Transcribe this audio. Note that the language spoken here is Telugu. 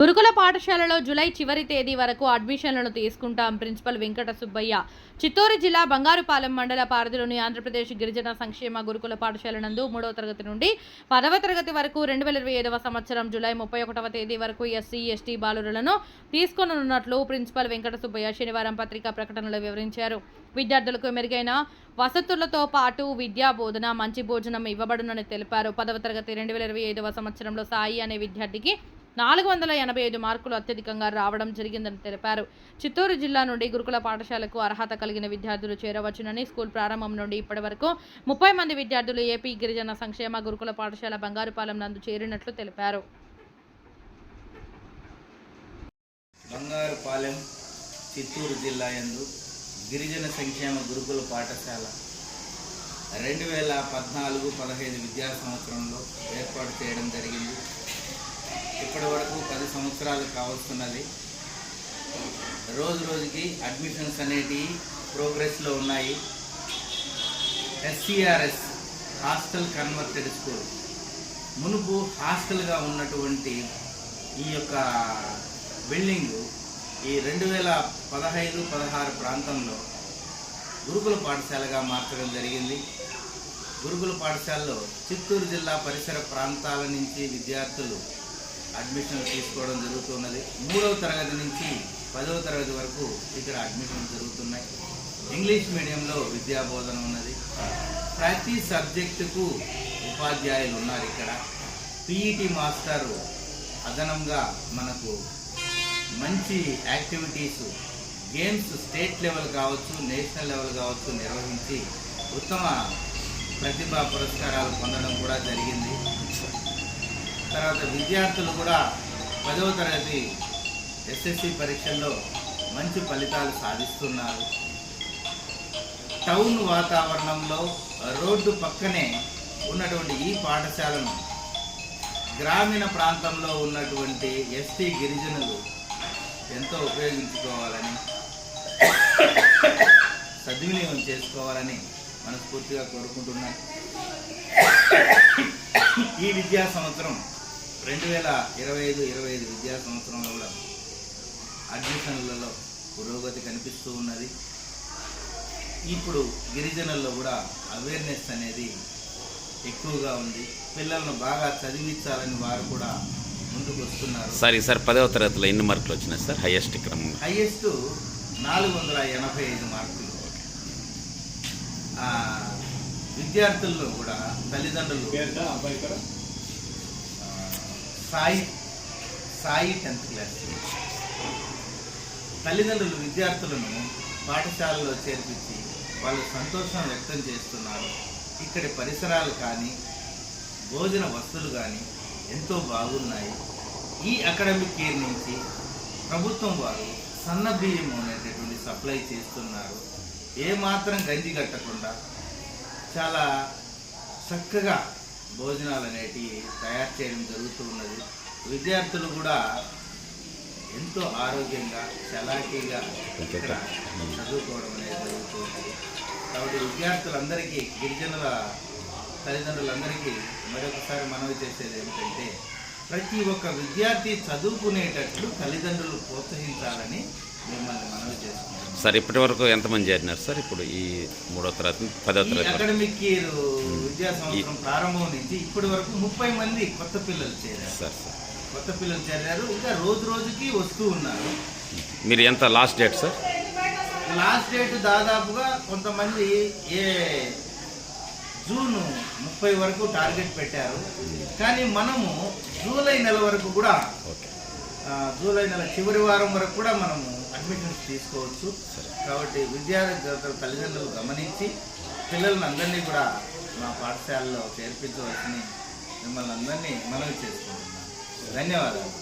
గురుకుల పాఠశాలలో జూలై చివరి తేదీ వరకు అడ్మిషన్లను తీసుకుంటాం. ప్రిన్సిపల్ వెంకట సుబ్బయ్య చిత్తూరు జిల్లా బంగారుపాలెం మండల పారధిలోని ఆంధ్రప్రదేశ్ గిరిజన సంక్షేమ గురుకుల పాఠశాల నందు మూడవ తరగతి నుండి పదవ తరగతి వరకు రెండు వేల ఇరవై ఐదవ సంవత్సరం జూలై ముప్పై ఒకటవ తేదీ వరకు ఎస్సీ ఎస్టీ బాలురులను తీసుకొనున్నట్లు ప్రిన్సిపల్ వెంకట సుబ్బయ్య శనివారం పత్రికా ప్రకటనలో వివరించారు. విద్యార్థులకు మెరుగైన వసతులతో పాటు విద్యా బోధన మంచి భోజనం ఇవ్వబడునని తెలిపారు. పదవ తరగతి రెండు వేల ఇరవై ఐదవ సంవత్సరంలో సాయి అనే విద్యార్థికి నాలుగు వందల ఎనభై ఐదు మార్కులు అత్యధికంగా రావడం జరిగిందని తెలిపారు. చిత్తూరు జిల్లా నుండి గురుకుల పాఠశాలకు అర్హత కలిగిన విద్యార్థులు చేరవచ్చునని స్కూల్ ప్రారంభం నుండి ఇప్పటి వరకు ముప్పై మంది విద్యార్థులు ఏపీ గిరిజన సంక్షేమ గురుకుల పాఠశాల బంగారుపాలెం నందు చేరినట్లు తెలిపారు. బంగారుపాలెం చిత్తూరు జిల్లా ఎందు గిరిజన సంక్షేమ గురుకుల పాఠశాల రెండు వేల పద్నాలుగు పదహైదు విద్యా సంవత్సరంలో ఏర్పాటు చేయడం జరిగింది. ఇప్పటి వరకు పది సంవత్సరాలు కావస్తున్నది. రోజు రోజుకి అడ్మిషన్స్ అనేటివి ప్రోగ్రెస్లో ఉన్నాయి. SCRS hostel converted school. మునుపు హాస్టల్గా ఉన్నటువంటి ఈ యొక్క బిల్డింగ్ ఈ రెండు వేల పదహైదు పదహారు ప్రాంతంలో గురుకుల పాఠశాలగా మార్చడం జరిగింది. గురుకుల పాఠశాలలో చిత్తూరు జిల్లా పరిసర ప్రాంతాల నుంచి విద్యార్థులు అడ్మిషన్ తీసుకోవడం జరుగుతున్నది. మూడవ తరగతి నుంచి పదవ తరగతి వరకు ఇక్కడ అడ్మిషన్ జరుగుతున్నాయి. ఇంగ్లీష్ మీడియంలో విద్యా బోధన ఉన్నది. ప్రతి సబ్జెక్టుకు ఉపాధ్యాయులు ఉన్నారు ఇక్కడ. పీఈటీ మాస్టర్ అదనంగా మనకు మంచి యాక్టివిటీస్ గేమ్స్ స్టేట్ లెవెల్ కావచ్చు నేషనల్ లెవెల్ కావచ్చు నిర్వహించి ఉత్తమ ప్రతిభా పురస్కారాలు పొందడం కూడా జరిగింది. తర్వాత విద్యార్థులు కూడా పదవ తరగతి ఎస్ఎస్సి పరీక్షల్లో మంచి ఫలితాలు సాధిస్తున్నారు. టౌన్ వాతావరణంలో రోడ్డు పక్కనే ఉన్నటువంటి ఈ పాఠశాలను గ్రామీణ ప్రాంతంలో ఉన్నటువంటి ఎస్టీ గిరిజనులు ఎంతో ఉపయోగించుకోవాలని సద్వినియోగం చేసుకోవాలని మనస్ఫూర్తిగా కోరుకుంటున్నాను. ఈ విద్యా సంవత్సరం రెండు వేల ఇరవై ఐదు ఇరవై ఐదు విద్యా సంవత్సరంలో కూడా అడ్మిషన్లలో పురోగతి కనిపిస్తూ ఉన్నది. ఇప్పుడు గిరిజనుల్లో కూడా అవేర్నెస్ అనేది ఎక్కువగా ఉంది. పిల్లలను బాగా చదివించాలని వారు కూడా ముందుకు వస్తున్నారు. సార్ ఈసారి పదవ తరగతిలో ఎన్ని మార్కులు వచ్చినాయి సార్? హైయెస్ట్ క్రమం. హైయెస్ట్ నాలుగు వందల ఎనభై ఐదు మార్కులు. ఆ, విద్యార్థుల్లో కూడా తల్లిదండ్రులు సాయి సాయి టెన్త్ క్లాస్. తల్లిదండ్రులు విద్యార్థులను పాఠశాలలో చేర్పించి వాళ్ళు సంతోషం వ్యక్తం చేస్తున్నారు. ఇక్కడి పరిసరాలు కానీ భోజన వస్తువులు కానీ ఎంతో బాగున్నాయి. ఈ అకాడమిక్ ఇయర్ నుంచి ప్రభుత్వం వారు సన్న బియ్యం అనేటటువంటి సప్లై చేస్తున్నారు. ఏమాత్రం గంజి కట్టకుండా చాలా చక్కగా భోజనాలు అనేటివి తయారు చేయడం జరుగుతూ ఉన్నది. విద్యార్థులు కూడా ఎంతో ఆరోగ్యంగా చలాకీగా ఇక్కడ చదువుకోవడం అనేది జరుగుతూ ఉన్నది. కాబట్టి విద్యార్థులందరికీ గిరిజనుల తల్లిదండ్రులందరికీ మరొకసారి మనవి చేసేది ఏమిటంటే ప్రతి ఒక్క విద్యార్థి చదువుకునేటట్లు తల్లిదండ్రులు ప్రోత్సహించాలని మిమ్మల్ని మనవి చేసుకుంటున్నాం. సార్ ఇప్పటి వరకు ఎంతమంది చేరినారు సార్? ఇప్పుడు ఈ మూడో తరగతి పదవ ఈ తరగతి వరకు. అకాడమిక్ ఇయర్ విద్యా సంవత్సరం ప్రారంభం నుంచి ఇప్పటి వరకు ముప్పై మంది కొత్త పిల్లలు చేరారు. Sir sir. కొత్త పిల్లలు చేరారు. ఇంకా రోజు రోజుకి వస్తూ ఉన్నారు. మీరు ఎంత last date sir? Last date దాదాపుగా కొంతమంది ఏ జూన్ ముప్పై వరకు టార్గెట్ పెట్టారు. కానీ మనము జూలై నెల వరకు కూడా ఓకే. ఆ, జూలై నెల చివరి వారం వరకు కూడా మనము అడ్మిషన్స్ తీసుకోవచ్చు. కాబట్టి విద్యార్థులు తల్లిదండ్రులు గమనించి పిల్లలను అందరినీ కూడా మా పాఠశాలలో చేర్పించవచ్చని మిమ్మల్ని అందరినీ మనవి చేసుకుంటున్నాను. ధన్యవాదాలు.